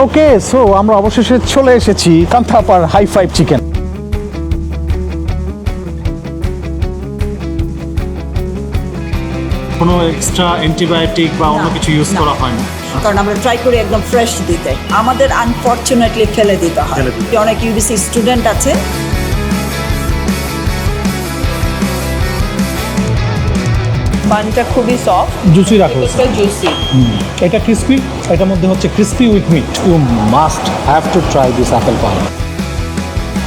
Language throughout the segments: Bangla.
ওকে সো আমরা অবশেষে চলে এসেছি কান্থাপার হাই ফাইভ চিকেন কোনো এক্সট্রা অ্যান্টিবায়োটিক বা অন্য কিছু ইউজ করা করা হয়নি। কারণ আমরা ট্রাই করি একদম ফ্রেশ দিতে। আমাদের আনফর্চুনেটলি ফেলে দিতে হয়। অনেক ইউবিসি স্টুডেন্ট আছে বানটা খুবই সফট জুসি রাখো জুসি এটা ক্রিস্পি এটার মধ্যে হচ্ছে crispy with meat you must have to try this apple pie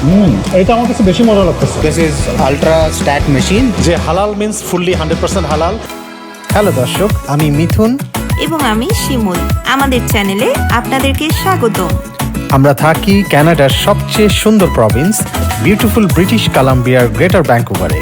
hmm এটা আমার কাছে বেশি মজা লাগতেছে। This is ultra stack machine. যে হালাল মিন্স ফুললি হান্ড্রেড পার্সেন্ট হালাল। হ্যালো দর্শক আমি মিথুন। এবং আমি শিমুল। আমাদের চ্যানেলে আপনাদেরকে স্বাগত। আমরা থাকি কানাডার সবচেয়ে সুন্দর প্রভিন্স বিউটিফুল ব্রিটিশ কলাম্বিয়ার গ্রেটার ব্যাঙ্কুভারে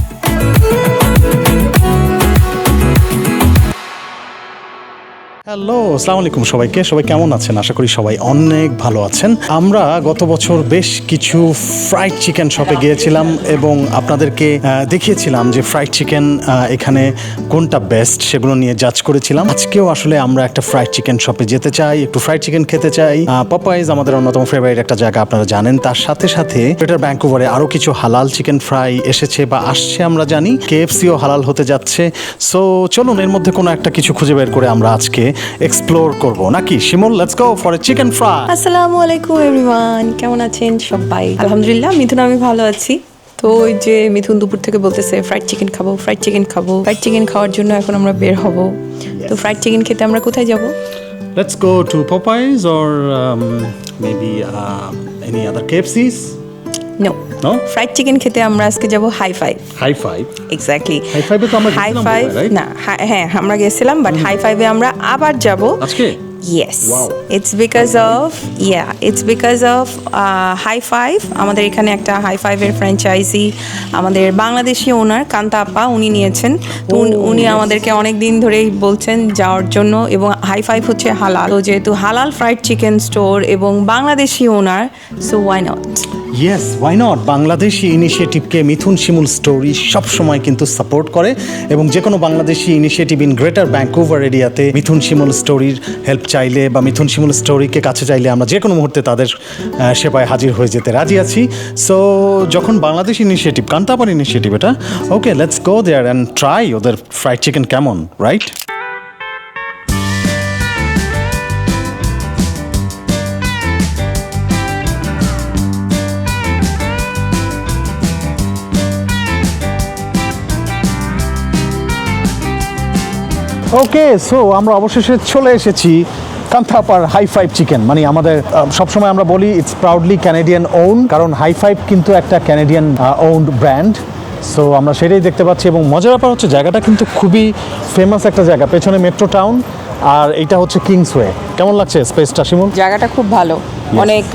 হ্যালো আসসালামু আলাইকুম সবাইকে। সবাই কেমন আছেন? আশা করি সবাই অনেক ভালো আছেন। আমরা গত বছর বেশ কিছু ফ্রাইড চিকেন শপে গিয়েছিলাম এবং আপনাদেরকে দেখিয়েছিলাম যে ফ্রাইড চিকেন এখানে কোনটা বেস্ট সেগুলো নিয়ে জাজ করেছিলাম। আজকেও আসলে আমরা একটা ফ্রাইড চিকেন শপে যেতে চাই, একটু ফ্রাইড চিকেন খেতে চাই। পপাইজ আমাদের অন্যতম ফেভারিট একটা জায়গা, আপনারা জানেন। তার সাথে সাথে এটার ব্যাঙ্কুভারে আরও কিছু হালাল চিকেন ফ্রাই এসেছে বা আসছে, আমরা জানি। কেএফসিও হালাল হতে যাচ্ছে। সো চলুন, এর মধ্যে কোনো একটা কিছু খুঁজে বের করে আমরা আজকে এক্সপ্লোর করব। নাকি? Shimul let's go for a chicken fry আসসালামু আলাইকুম এভরিওয়ান কেমন আছেন সবাই? আলহামদুলিল্লাহ মিথুন আমি ভালো আছি। তো ওই যে মিথুন দুপুর থেকে বলতেছে ফ্রাইড চিকেন খাব ফ্রাইড চিকেন খাব। ফ্রাইড চিকেন খাওয়ার জন্য এখন আমরা বের হব। তো ফ্রাইড চিকেন খেতে আমরা কোথায় যাব? Let's go to Popeyes or maybe any other KFCs no no fried chicken খেতে আমরা আজকে যাব high five high five exactly Five এ তো আমরা হাই ফাইভ? না হ্যাঁ আমরা গেছিলাম বাট হাই ফাইভে আমরা আবার যাব। আজকে? Yes. It's because of yeah it's because of high five আমাদের এখানে একটা হাই ফাইভের ফ্র্যাঞ্চাইজি আমাদের বাংলাদেশি ওনার কান্তা আপা উনি নিয়েছেন। তো উন- Oh. আমাদেরকে অনেক দিন ধরেই বলছেন যাওয়ার জন্য এবং হাই ফাইভ হচ্ছে হালাল। তো যেহেতু হালাল ফ্রাইড চিকেন স্টোর এবং Bangladeshi owner so why not yes why not Bangladeshi ইনিশিয়েটিভকে Mithun Shimul story সবসময় কিন্তু সাপোর্ট করে এবং যে কোনো Bangladeshi initiative in greater Vancouver এরিয়াতে মিথুন শিমুল স্টোরির হেল্প চাইলে বা মিথুন শিমুল স্টোরিকে কাছে চাইলে আমরা যে কোনো মুহূর্তে তাদের সেবায় হাজির হয়ে যেতে রাজি আছি। সো যখন বাংলাদেশ ইনিশিয়েটিভ কান্তাপার ইনিশিয়েটিভ এটা okay let's go there and try ওদের ফ্রাইড চিকেন কেমন রাইট ওকে সো আমরা অবশেষে চলে এসেছি কান্থাপার হাই ফাইভ চিকেন মানে আমাদের সবসময় আমরা বলি ইটস প্রাউডলি ক্যানেডিয়ান ওন কারণ হাই ফাইভ কিন্তু একটা ক্যানেডিয়ান ওন্ড ব্র্যান্ড সো আমরা সেটাই দেখতে পাচ্ছি এবং মজার ব্যাপার হচ্ছে জায়গাটা কিন্তু খুবই ফেমাস একটা জায়গা পেছনে মেট্রো টাউন আর এটা হচ্ছে কিংসওয়ে কেমন লাগছে স্পেসটা শিমুল? জায়গাটা খুব ভালো। অনেক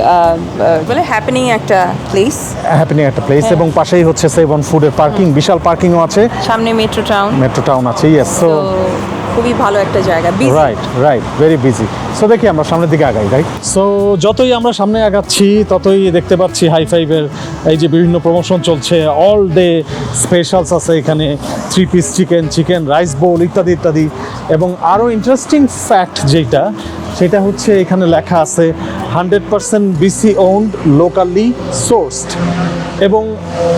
বলে হ্যাপেনিং একটা প্লেস হ্যাপেনিং একটা প্লেস এবং পাশেই হচ্ছে সেভ অন ফুডের পার্কিং বিশাল পার্কিংও আছে। সামনে মেট্রো টাউন মেট্রো টাউন আছে ইয়েস সো খুবই ভালো একটা জায়গা। Right right very busy so দেখি আমরা সামনের দিকে আগাই রাইট সো যতই আমরা সামনে আগাচ্ছি ততই দেখতে পাচ্ছি হাই ফাইভের এই যে বিভিন্ন প্রমোশন চলছে। অল ডে স্পেশালস আছে এখানে three piece chicken chicken rice bowl ইত্যাদি ইত্যাদি। এবং আরও ইন্টারেস্টিং ফ্যাক্ট যেটা সেটা হচ্ছে এখানে লেখা আছে hundred percent BC owned locally sourced এবং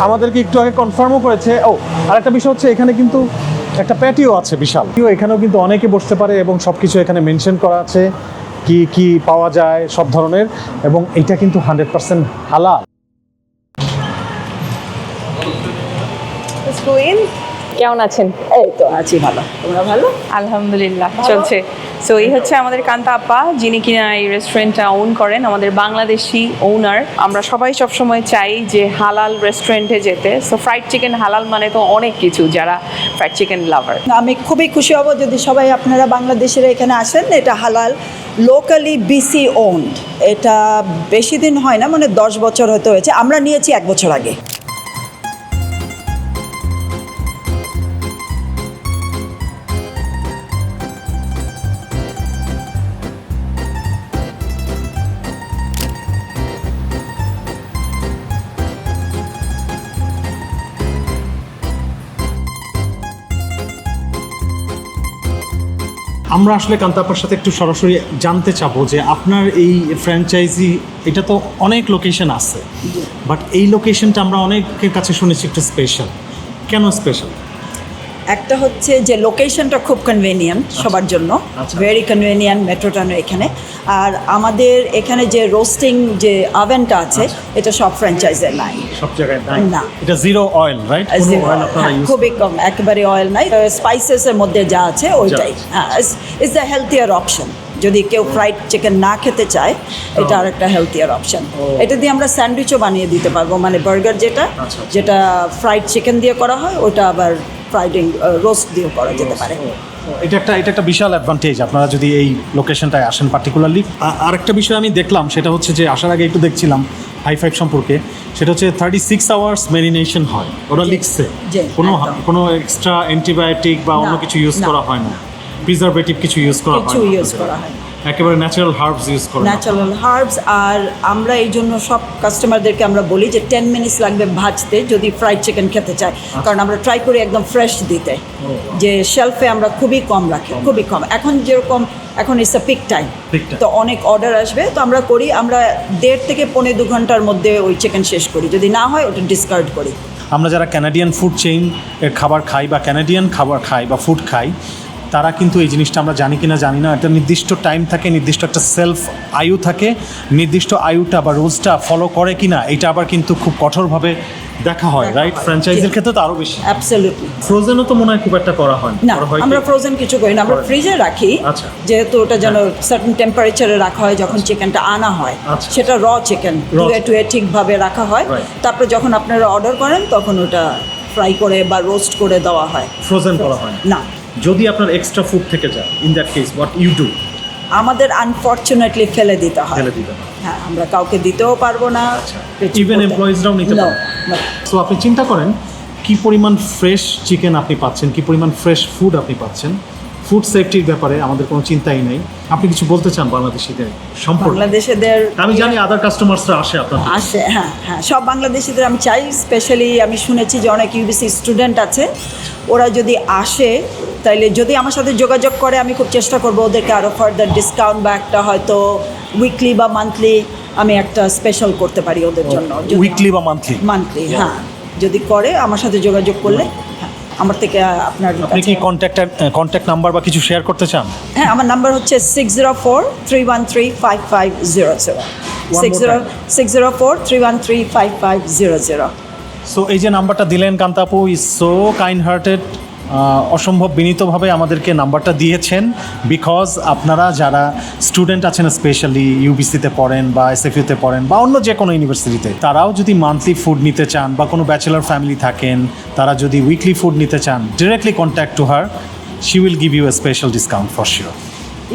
আমাদেরকে একটু আগে কনফার্মও করেছে। ও আরেকটা বিষয় হচ্ছে এখানে কিন্তু একটা প্যাটিও আছে বিশাল এখানেও কিন্তু অনেকে বসতে পারে এবং সব কিছু এখানে মেনশন করা আছে, কি কি পাওয়া যায়, সব ধরনের, এবং এটা কিন্তু হান্ড্রেড পার্সেন্ট হালাল. কেমন আছেন? এই তো আছি ভালো। তোমরা ভালো? আলহামদুলিল্লাহ চলছে। সো এই হচ্ছে আমাদের কান্তা আপা যিনি কিনা এই রেস্টুরেন্টটা ওন করেন আমাদের বাংলাদেশি ওনার আমরা সবাই সবসময় চাই যে হালাল রেস্টুরেন্টে যেতে। সো ফ্রাইড চিকেন হালাল মানে তো অনেক কিছু যারা ফ্রাইড চিকেন লাভার আমি খুবই খুশি হব যদি সবাই আপনারা বাংলাদেশের এখানে আসেন। এটা হালাল লোকালি বিসি ওন্ড এটা বেশি দিন হয় না মানে দশ বছর হয়তো হয়েছে। আমরা নিয়েছি এক বছর আগে। আমরা আসলে কান্তাপার সাথে একটু সরাসরি জানতে চাবো যে আপনার এই ফ্র্যাঞ্চাইজি এটা তো অনেক লোকেশন আছে। বাট এই লোকেশনটা আমরা অনেকের কাছে শুনেছি একটু স্পেশাল কেন স্পেশাল একটা হচ্ছে যে লোকেশনটা খুব কনভেনিয়েন্ট সবার জন্য। আচ্ছা। ভেরি কনভেনিয়েন্ট মেট্রোটানো এখানে। আর আমাদের এখানে যে রোস্টিং যে আভেনটা আছে এটা সব ফ্র্যাঞ্চাইজের নাই। সব জায়গায় না। এটা জিরো অয়েল রাইট খুবই কম একেবারে অয়েল নাই। স্পাইসেসের মধ্যে যা আছে ওইটাই। হ্যাঁ ইজ দ্য হেলথিয়ার অপশন যদি কেউ ফ্রাইড চিকেন না খেতে চায় এটা আর একটা হেলথিয়ার অপশন এটা দিয়ে আমরা স্যান্ডউইচও বানিয়ে দিতে পারব। মানে বার্গার যেটা আচ্ছা। যেটা ফ্রাইড চিকেন দিয়ে করা হয় ওটা আবার ফ্রাইডিং রোস্ট দিয়েও করা যেতে পারে। এটা একটা এটা একটা বিশাল অ্যাডভান্টেজ আপনারা যদি এই লোকেশনটায় আসেন পার্টিকুলারলি আরেকটা বিষয় আমি দেখলাম সেটা হচ্ছে যে আসার আগে একটু দেখছিলাম হাই ফাইভ সম্পর্কে সেটা হচ্ছে থার্টি সিক্স আওয়ার্স মেরিনেশন হয় ওরা লিখছে। কোনো কোনো এক্সট্রা অ্যান্টিবায়োটিক বা অন্য কিছু ইউজ করা হয় না। প্রিজারভেটিভ কিছু ইউজ করা হয় না। একেবারে ন্যাচারাল হার্বস ইউজ করা ন্যাচারাল হার্বস আর আমরা এই জন্য সব কাস্টমারদেরকে আমরা বলি যে টেন মিনিটস লাগবে ভাজতে যদি ফ্রাইড চিকেন খেতে চায়। কারণ আমরা ট্রাই করি একদম ফ্রেশ দিতে। যে শেলফে আমরা খুবই কম রাখি খুবই কম। এখন যেরকম এখন ইটস আ পিক টাইম তো অনেক অর্ডার আসবে। তো আমরা করি আমরা দেড় থেকে পৌনে দু ঘণ্টার মধ্যে ওই চিকেন শেষ করি। যদি না হয় ওটা ডিসকার্ড করি। আমরা যারা ক্যানাডিয়ান ফুড চেইন এর খাবার খাই বা ক্যানাডিয়ান খাবার খাই বা ফুড খাই তারা কিন্তু এই জিনিসটা আমরা জানি কিনা জানি না। একটা নির্দিষ্ট টাইম থাকে নির্দিষ্ট একটা সেলফ আয়ু থাকে নির্দিষ্ট আয়ুটা বা রুলসটা ফলো করে কিনা এটা আবার কিন্তু খুব কঠোরভাবে দেখা হয় রাইট হয়। ফ্র্যাঞ্চাইজির ক্ষেত্রে তো আরও বেশি। অ্যাবসলিউটলি ফ্রোজেনও তো মনে হয় খুব একটা করা হয় না। হয় কি? আমরা ফ্রোজেন কিছু করি না। আমরা ফ্রিজে রাখি আচ্ছা। যেহেতু ওটা যেন সার্টেন টেম্পারেচারে রাখা হয় যখন চিকেনটা আনা হয় আচ্ছা। সেটা র চিকেন টুয়ে। টুয়ে ঠিকভাবে রাখা হয়। তারপরে যখন আপনারা অর্ডার করেন তখন ওটা ফ্রাই করে বা রোস্ট করে দেওয়া হয়। ফ্রোজেন করা হয় না। যদি আপনার এক্সট্রা ফুড থেকে যায় in that case what you do আমাদের আনফর্চুনেটলি ফেলে দিতে হয়। ফেলে দিতে হয়। হ্যাঁ আমরা কাউকে দিতেও পারব না। ইভেন এমপ্লয়িজরাও employees-রাও নিতে পারব। পারবে সো আপনি চিন্তা করেন কি পরিমাণ ফ্রেশ চিকেন আপনি পাচ্ছেন কি পরিমাণ ফ্রেশ ফুড আপনি পাচ্ছেন। ফুড সেফটির ব্যাপারে আমাদের কোনো চিন্তাই নেই। আপনি কিছু বলতে চান বাংলাদেশিদের সম্পর্কে? বাংলাদেশেদের আমি জানি আদার কাস্টমার্সরা আসে আপনার আসে হ্যাঁ হ্যাঁ। সব বাংলাদেশিদের আমি চাই স্পেশালি আমি শুনেছি যে অনেক ইউবিসি স্টুডেন্ট আছে। ওরা যদি আসে তাইলে যদি আমার সাথে যোগাযোগ করে আমি খুব চেষ্টা করব ওদেরকে আরও ফার্দার ডিসকাউন্ট বা একটা হয়তো উইকলি বা মান্থলি আমি একটা স্পেশাল করতে পারি ওদের জন্য। উইকলি বা মান্থলি মান্থলি হ্যাঁ। যদি করে আমার সাথে যোগাযোগ করলে। আমার থেকে আপনার আপনি কি কন্ট্যাক্ট কন্ট্যাক্ট নাম্বার বা কিছু শেয়ার করতে চান? হ্যাঁ আমার নাম্বার হচ্ছে six zero four three one three five five zero zero six zero six zero four three one three five five zero zero so এই যে নাম্বারটা দিলেন কান্তাপু ইজ সো কাইন্ড হার্টেড অসম্ভব বিনীতভাবে আমাদেরকে নাম্বারটা দিয়েছেন বিকজ আপনারা যারা স্টুডেন্ট আছেন স্পেশালি ইউবিসিতে পড়েন বা এসএফইউতে পড়েন বা অন্য যে কোনো ইউনিভার্সিটিতে তারাও যদি মান্থলি ফুড নিতে চান বা কোনো ব্যাচেলার ফ্যামিলি থাকেন তারা যদি উইকলি ফুড নিতে চান directly contact to her she will give you a special discount for sure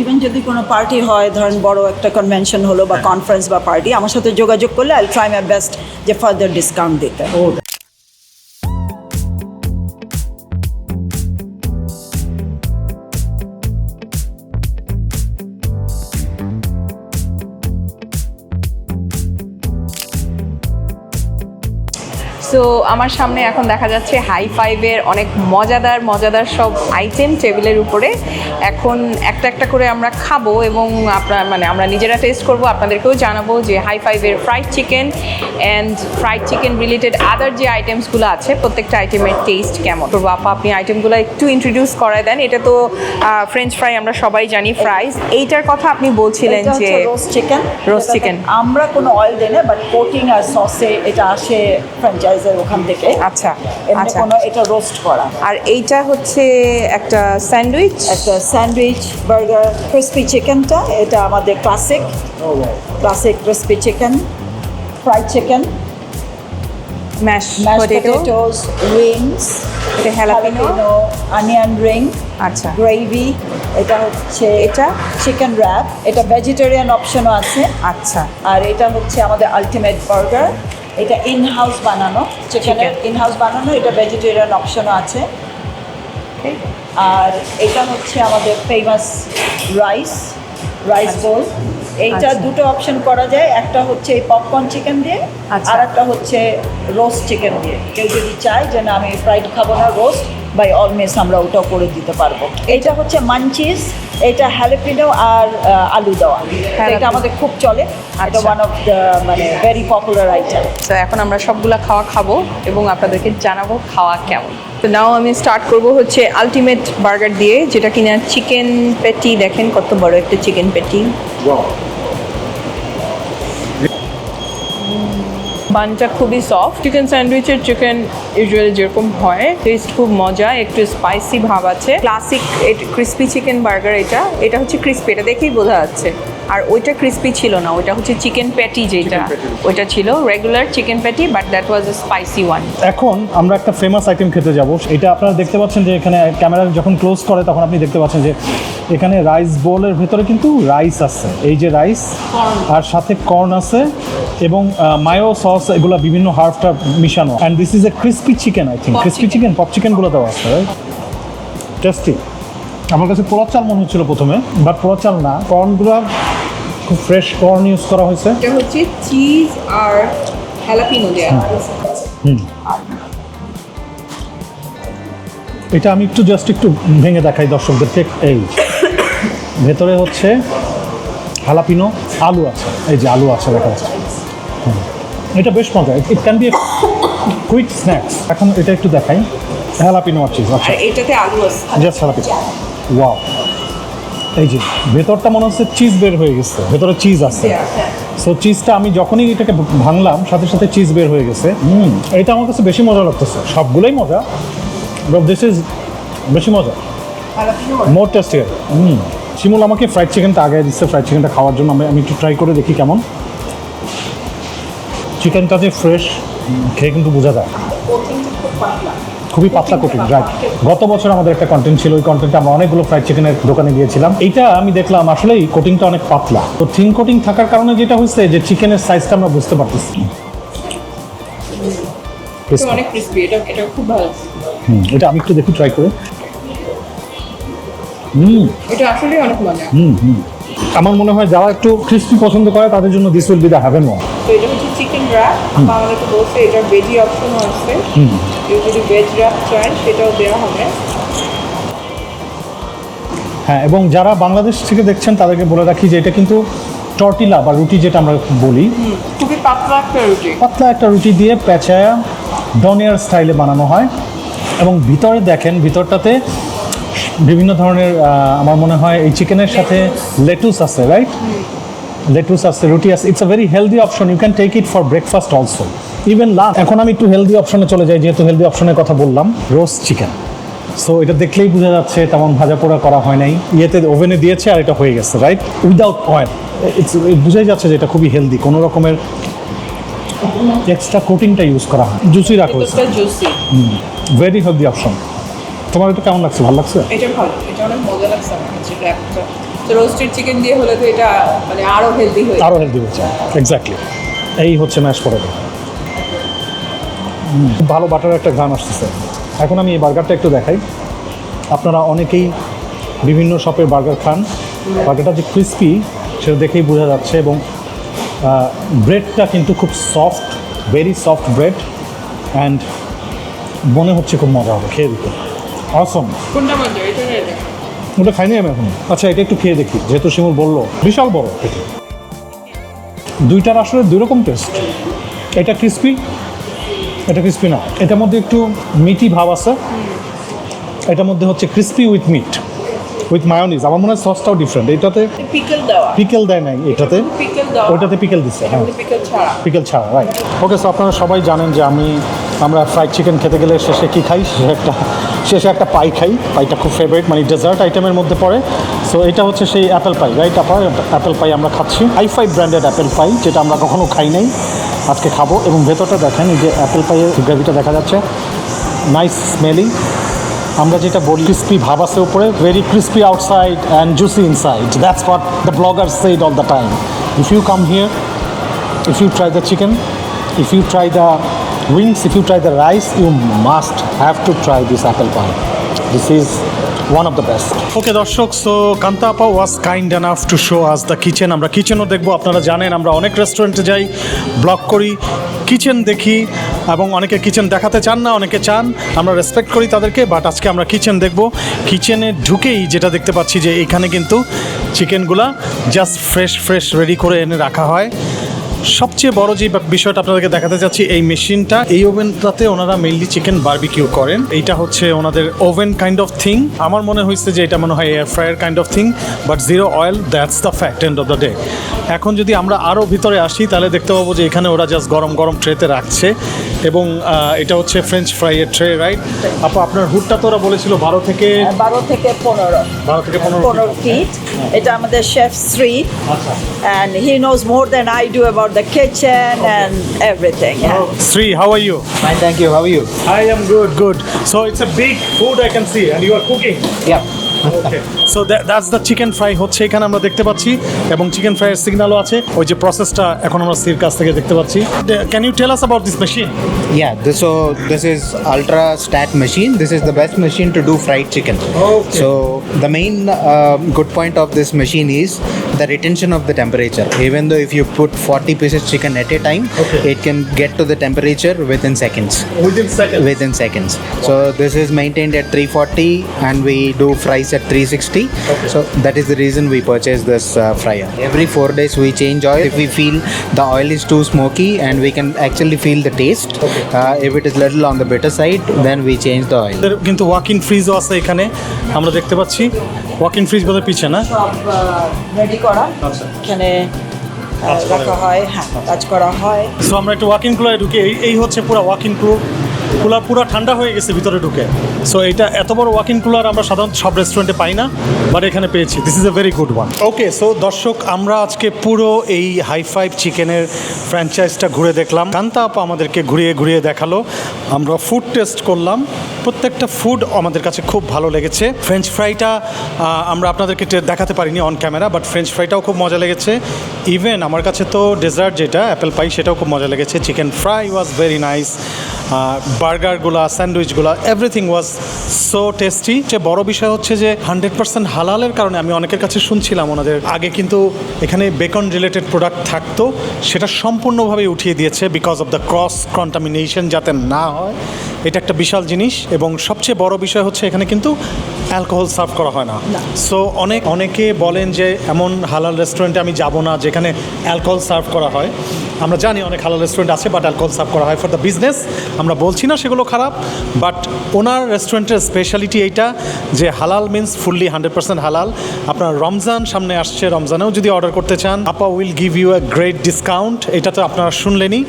even যদি কোনো পার্টি হয় ধরেন বড় একটা কনভেনশন হলো বা কনফারেন্স বা পার্টি আমার সাথে যোগাযোগ করলে আই ট্রাই মাই বেস্ট যে ফার্দার ডিসকাউন্ট দিতে। সো আমার সামনে এখন দেখা যাচ্ছে হাই ফাইভের অনেক মজাদার মজাদার সব আইটেম টেবিলের উপরে। এখন একটা একটা করে আমরা খাব এবং আপনার মানে আমরা নিজেরা টেস্ট করব। আপনাদেরকেও জানাব যে হাই ফাইভের fried chicken and fried chicken related other যে আইটেমসগুলো আছে প্রত্যেকটা আইটেমের টেস্ট কেমন? তো আপা আপনি আইটেমগুলো একটু ইন্ট্রোডিউস করায় দেন। এটা তো ফ্রেঞ্চ ফ্রাই আমরা সবাই জানি ফ্রাইজ এইটার কথা আপনি বলছিলেন যে রোস্ট চিকেন রোস্ট চিকেন আমরা কোনো অয়েল দিই না বাট কোটিং আর সসে এটা আসে ফ্র্যাঞ্চাইজ এন্টারপ্রাইজের ওখান থেকে। আচ্ছা আচ্ছা। কোনো এটা রোস্ট করা। আর এইটা হচ্ছে একটা স্যান্ডউইচ? একটা স্যান্ডউইচ বার্গার ক্রিসপি চিকেনটা এটা আমাদের classic classic crispy chicken fried chicken mash potatoes wings এটা jalapeno? অনিয়ন রিং আচ্ছা। গ্রেভি এটা হচ্ছে এটা? চিকেন র্যাপ এটা ভেজিটেরিয়ান অপশনও আছে। আচ্ছা। আর এটা হচ্ছে আমাদের আলটিমেট বার্গার এটা ইন হাউস বানানো সেখানে ইনহাউস ইন হাউস বানানো এটা ভেজিটেরিয়ান অপশনও আছে। আর এটা হচ্ছে আমাদের ফেমাস রাইস রাইস বোল এইটা আচ্ছা। দুটো অপশন করা যায় একটা হচ্ছে এই পপকর্ন চিকেন দিয়ে আচ্ছা। আর একটা হচ্ছে রোস্ট চিকেন দিয়ে। কেউ যদি চায় যে না আমি ফ্রাইড খাব না রোস্ট বাই অলমেস আমরা ওটাও করে দিতে পারব। এটা হচ্ছে মানচিজ এটা হ্যালেপিনো আর আলু দেওয়া। তো এটা আমাদের খুব চলে। এটা। ওয়ান অফ দ্য মানে ভেরি পপুলার আইটেম তো এখন আমরা সবগুলা খাওয়া খাব এবং আপনাদেরকে জানাব খাওয়া কেমন। তো নাও আমি স্টার্ট করব হচ্ছে আলটিমেট বার্গার দিয়ে যেটা কিনা চিকেন পেটি দেখেন কত বড় একটা চিকেন পেটি বানটা খুবই সফট চিকেন স্যান্ডউইচের চিকেন ইউজুয়ালি যেরকম হয় টেস্ট খুব মজা, একটু স্পাইসি ভাব আছে। ক্লাসিক ক্রিস্পি চিকেন বার্গার এটা। এটা হচ্ছে ক্রিস্পি এটা দেখেই বোঝা যাচ্ছে। আর ওইটা ক্রিস্পি ছিল না ওইটা হচ্ছে চিকেন প্যাটি যেটা। ওইটা ছিল regular chicken patty but that was a spicy one এখন আমরা একটা ফেমাস আইটেম খেতে যাব এটা আপনারা দেখতে পাচ্ছেন যে এখানে ক্যামেরা যখন ক্লোজ করে তখন আপনি দেখতে পাচ্ছেন যে এখানে রাইস বোলের ভেতরে কিন্তু রাইস আছে। এই যে রাইস আর সাথে কর্ন আছে এবং মায়ো সস এগুলো বিভিন্ন হার্ফটা মিশানো। And this is a crispy chicken I think crispy chicken pop চিকেনগুলো দেওয়া আছে রাইট টেস্টি আমার কাছে পোড়া চাল মনে হচ্ছিল প্রথমে বাট পোড়া চাল না। কর্নগুলো খুব ফ্রেশ কর্ন ইউজ করা হয়েছে। এটা হচ্ছে চিজ আর হ্যালাপিনো দেওয়া এটা আমি একটু জাস্ট একটু ভেঙে দেখাই দর্শকদেরকে এই। ভেতরে হচ্ছে হালাপিনো আলু আছে। এই যে আলু আছে দেখা যাচ্ছে। এটা বেশ মজা। It can be quick snacks এখন এটা একটু দেখাই। হ্যালাপিনো আর চিজ আচ্ছা। এটাতে আলু আছে। জাস্ট হ্যালাপিনো ওয়াও এই যে ভেতরটা মনে হচ্ছে চিজ বের হয়ে গেছে ভেতরে চিজ আছে। সো চিজটা আমি যখনই এটাকে ভাঙলাম সাথে সাথে চিজ বের হয়ে গেছে। হুম এটা আমার কাছে বেশি মজা লাগতেছে। সবগুলোই মজা বাট দিস ইজ বেশি মজা। মোর টেস্টি হুম শিমুল আমাকে ফ্রাইড চিকেনটা আগে দিচ্ছে ফ্রাইড চিকেনটা খাওয়ার জন্য। আমি আমি একটু ট্রাই করে দেখি কেমন। চিকেনটা যে ফ্রেশ খেয়ে কিন্তু বোঝা যায়। খুবই পাতলা কোটিং রাইট গত বছর আমাদের একটা কন্টেন্ট ছিল ওই কন্টেন্টে আমরা অনেকগুলো ফ্রাইড চিকেনের দোকানে গিয়েছিলাম। এইটা আমি দেখলাম আসলেই কোটিংটা অনেক পাতলা। তো থিন কোটিং থাকার কারণে যেটা হয়েছে যে চিকেনের সাইজটা আমরা বুঝতে পারতেছি অনেক ক্রিসপি এটা এটা খুব ভালো। হুম, এটা আমি একটু দেখি ট্রাই করে। হুম। এটা আসলে অনেক মজা। হুম হুম। আমার মনে হয় যারা একটু ক্রিস্পি পছন্দ করে তাদের জন্য this will be the heaven one তো এটা হচ্ছে চিকেন র্যাপ আমাদেরকে বলছে এটা ভেজি অপশনও আছে। কেউ যদি ভেজ র্যাপ চায় সেটাও দেওয়া হবে। হ্যাঁ এবং যারা বাংলাদেশ থেকে দেখছেন তাদেরকে বলে রাখি যে এটা কিন্তু টর্টিলা বা রুটি যেটা আমরা বলি। খুবই পাতলা একটা রুটি। পাতলা একটা রুটি দিয়ে পেঁচায়া ডনিয়ার স্টাইলে বানানো হয়। এবং ভিতরে দেখেন ভিতরটাতে বিভিন্ন ধরনের আমার মনে হয় এই চিকেনের সাথে লেটুস আছে রাইট লেটুস আছে রুটি আছে it's a very healthy option you can take it for breakfast also even lunch এখন আমি একটু হেলদি অপশনে চলে যাই যেহেতু হেলদি অপশনের কথা বললাম রোস্ট চিকেন সো এটা দেখলেই বোঝা যাচ্ছে তেমন ভাজা পোড়া করা হয় নাই। ইয়েতে ওভেনে দিয়েছে আর এটা হয়ে গেছে রাইট উইদাউট অয়েল ইটস বুঝাই যাচ্ছে যে এটা খুবই হেলদি কোনো রকমের এক্সট্রা কোটিংটা ইউজ করা হয় জুসি রাখা হয়েছে ভেরি হেলদি অপশন তোমার এটা কেমন লাগছে ভালো লাগছে? এটা ভালো এটা অনেক মজা লাগছে আমার তো রোস্টেড চিকেন দিয়ে হলে তো এটা মানে আরও হেলদি হয়ে আরও হেলদি এক্স্যাক্টলি এই হচ্ছে ম্যাশ পটেটো ভালো বাটার একটা ঘ্রাণ আসতেছে। এখন আমি এই বার্গারটা একটু দেখাই। আপনারা অনেকেই বিভিন্ন শপের বার্গার খান। বার্গারটা যে ক্রিস্পি সেটা দেখেই বোঝা যাচ্ছে এবং ব্রেডটা কিন্তু খুব soft very soft bread and মনে হচ্ছে খুব মজা হবে খেয়ে দিতে অসম কোনটা মজা ওটা খাইনি আমি এখন। আচ্ছা এটা একটু খেয়ে দেখি যেহেতু শিমুল বলল বিশাল বড় এটা। দুইটার আসলে দুই রকম টেস্ট এটা ক্রিস্পি এটা ক্রিস্পি না। এটার মধ্যে একটু মিটি ভাব আছে। এটার মধ্যে হচ্ছে crispy with meat with mayonnaise আমার মনে হয় সসটাও ডিফারেন্ট এটাতে পিকল দেওয়া। পিকেল দেয় নাই এটাতে। ওটাতে পিকেল দিচ্ছে হ্যাঁ। পিকল ছাড়া। পিকেল ছাড়া রাইট ওকে সো আপনারা সবাই জানেন যে আমি আমরা ফ্রাইড চিকেন খেতে গেলে শেষে কী খাই? শেষে একটা শেষে একটা পাই খাই। পাইটা খুব ফেভারিট মানে ডেজার্ট আইটেমের মধ্যে পড়ে। সো এটা হচ্ছে সেই অ্যাপেল পাই রাইট আপা অ্যাপেল পাই আমরা খাচ্ছি। High five branded apple pie যেটা আমরা কখনো খাই নাই। আজকে খাব। এবং ভেতরটা দেখেন এই যে অ্যাপেল পাইয়ের গ্রেভিটা দেখা যাচ্ছে। নাইস স্মেলিং আমরা যেটা বলি ক্রিস্পি ভাব আছে উপরে। Very crispy outside and juicy inside that's what the blogger said all the time if you come here if you try the chicken, if you try the wings, if you try the rice, you must have to try this apple pie. This is one of the best. Okay দর্শক so Kanta was kind enough to show us the kitchen আমরা কিচেনও দেখব আপনারা জানেন আমরা অনেক রেস্টুরেন্টে যাই ব্লগ করি কিচেন দেখি এবং অনেকে কিচেন দেখাতে চান না অনেকে চান আমরা রেসপেক্ট করি তাদেরকে বাট আজকে আমরা কিচেন দেখব কিচেনে ঢুকেই যেটা দেখতে পাচ্ছি যে এখানে কিন্তু চিকেনগুলা জাস্ট ফ্রেশ ফ্রেশ রেডি করে এনে রাখা হয় সবচেয়ে বড় যে বিষয়টা আপনাদেরকে দেখাতে চাচ্ছি, এই মেশিনটা, এই ওভেনটাতে ওনারা মেইনলি চিকেন বার্বিকিউ করেন। এইটা হচ্ছে ওনাদের ওভেন কাইন্ড অফ থিং আমার মনে হয়েছে যে এটা মনে হয় air fryer kind of thing but zero oil that's the fact end of the day এখন যদি আমরা আরও ভিতরে আসি তাহলে দেখতে পাবো যে এখানে ওরা জাস্ট গরম গরম ট্রেতে রাখছে এবং এটা হচ্ছে ফ্রেঞ্চ ফ্রাইয়ের ট্রে রাইট আপা আপনার হুডটা তো ওরা বলেছিল বারো থেকে বারো থেকে পনেরো বারো থেকে পনেরো পনেরো ফিট এটা আমাদের chef Shri and and he more more than I do about the kitchen and everything. Yeah. Shri how are you Fine, thank you. How are you? I am good, good. So it's a big food I can see, and you are cooking. Yeah. So that, that's the chicken fry হচ্ছে এখানে আমরা দেখতে পাচ্ছি এবং চিকেন ফ্রাইয়ের সিগন্যালও আছে ওই যে প্রসেসটা এখন আমরা সির কাছ থেকে দেখতে পাচ্ছি can you tell us about this machine so this is Ultra Stat machine. This is the best machine to do fried chicken. Okay. So the main um, good point of this machine is the retention of the temperature. Even though if you put 40 pieces chicken at a time, Okay. it can get to the temperature within seconds. Within second Within seconds. So this is maintained at 340 and we do fries at 360. Okay. So that is the reason we purchase this uh, fryer. Every four days we change oil. If we feel the oil is too smoky and we can actually feel the taste. Okay. Uh, if it is little on the bitter side, then we change the oil. কিন্তু ওয়াক ইন ফ্রিজও আছে এখানে আমরা দেখতে পাচ্ছি ওয়াক ইন ফ্রিজ বোধহয় পিছে না সব রেডি করা আচ্ছা। এখানে রাখা হয় হ্যাঁ কাজ করা হয় সো আমরা একটু ওয়াক ইন কুলারে ঢুকে এই হচ্ছে পুরো ওয়াক ইন কুলার কুলার পুরো ঠান্ডা হয়ে গেছে, ভিতরে ঢুকে। সো এটা এত বড় ওয়াকিং কুলার আমরা সাধারণত সব রেস্টুরেন্টে পাই না বাট এখানে পেয়েছি। This is a very good one okay so দর্শক, আমরা আজকে পুরো এই হাই ফাইভ চিকেনের ফ্র্যাঞ্চাইজটা ঘুরে দেখলাম। কান্তা আপা আমাদেরকে ঘুরিয়ে ঘুরিয়ে দেখাল। আমরা ফুড টেস্ট করলাম। প্রত্যেকটা ফুড আমাদের কাছে খুব ভালো লেগেছে। ফ্রেঞ্চ ফ্রাইটা আমরা আপনাদেরকে দেখাতে পারিনি অন ক্যামেরা বাট ফ্রেঞ্চ ফ্রাইটাও খুব মজা লেগেছে। ইভেন আমার কাছে তো ডেজার্ট যেটা অ্যাপেল পাই সেটাও খুব মজা লেগেছে। Chicken fry was very nice বার্গারগুলা, স্যান্ডউইচগুলা এভরিথিং ওয়াজ সো টেস্টি যে বড় বিষয় হচ্ছে যে হান্ড্রেড পার্সেন্ট হালালের কারণে আমি অনেকের কাছে শুনছিলাম ওনাদের। আগে কিন্তু এখানে বেকন রিলেটেড প্রোডাক্ট থাকতো, সেটা সম্পূর্ণভাবে উঠিয়ে দিয়েছে because of the cross contamination যাতে না হয়। এটা একটা বিশাল জিনিস এবং সবচেয়ে বড় বিষয় হচ্ছে এখানে কিন্তু অ্যালকোহল সার্ভ করা হয় না। সো অনেক অনেকে বলেন যে এমন হালাল রেস্টুরেন্টে আমি যাব না যেখানে অ্যালকোহল সার্ভ করা হয়। আমরা জানি অনেক হালাল রেস্টুরেন্ট আছে বাট অ্যালকোহল সার্ভ করা হয় ফর দ্য বিজনেস আমরা বলছি না সেগুলো খারাপ বাট ওনার রেস্টুরেন্টের স্পেশালিটি এইটা যে হালাল মিন্স ফুললি হান্ড্রেড পার্সেন্ট হালাল। আপনার রমজান সামনে আসছে রমজানেও যদি অর্ডার করতে চান আপা will give you a great discount এটা তো আপনারা শুনলেনই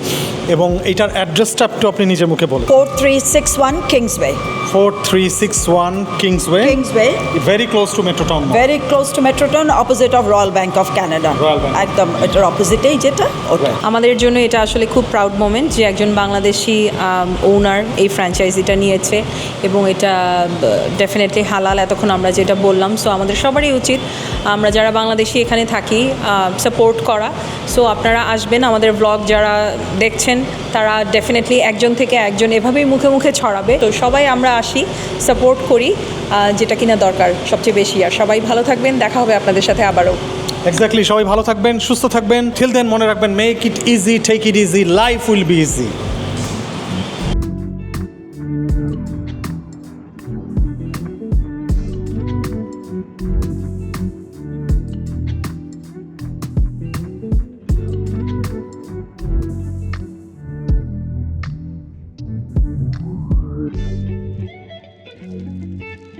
এবং এটার অ্যাড্রেসটা একটু আপনি নিজের মুখে বলুন। Four three six one Kingsway four three six one Kingsway Kingsway very close to Metrotown very close to Metrotown opposite of Royal Bank of Canada Bank. একদম এটার অপোজিটেই যেটা? ওটা আমাদের জন্য এটা আসলে খুব প্রাউড মোমেন্ট যে একজন বাংলাদেশি ওনার এই ফ্র্যাঞ্চাইজিটা নিয়েছে এবং এটা ডেফিনেটলি হালাল এতক্ষণ আমরা যেটা বললাম। সো আমাদের সবারই উচিত আমরা যারা বাংলাদেশি এখানে থাকি সাপোর্ট করা। সো আপনারা আসবেন আমাদের ব্লগ যারা দেখছেন তারা ডেফিনেটলি একজন থেকে একজন এভাবেই মুখে মুখে ছড়াবে। তো সবাই আমরা আসি সাপোর্ট করি আহ, যেটা কিনা দরকার সবচেয়ে বেশি। আর সবাই ভালো থাকবেন, দেখা হবে আপনাদের সাথে আবারও। এক্স্যাক্টলি সবাই ভালো থাকবেন, সুস্থ থাকবেন। ঠিক দেন মনে রাখবেন make it easy take it easy life will be easy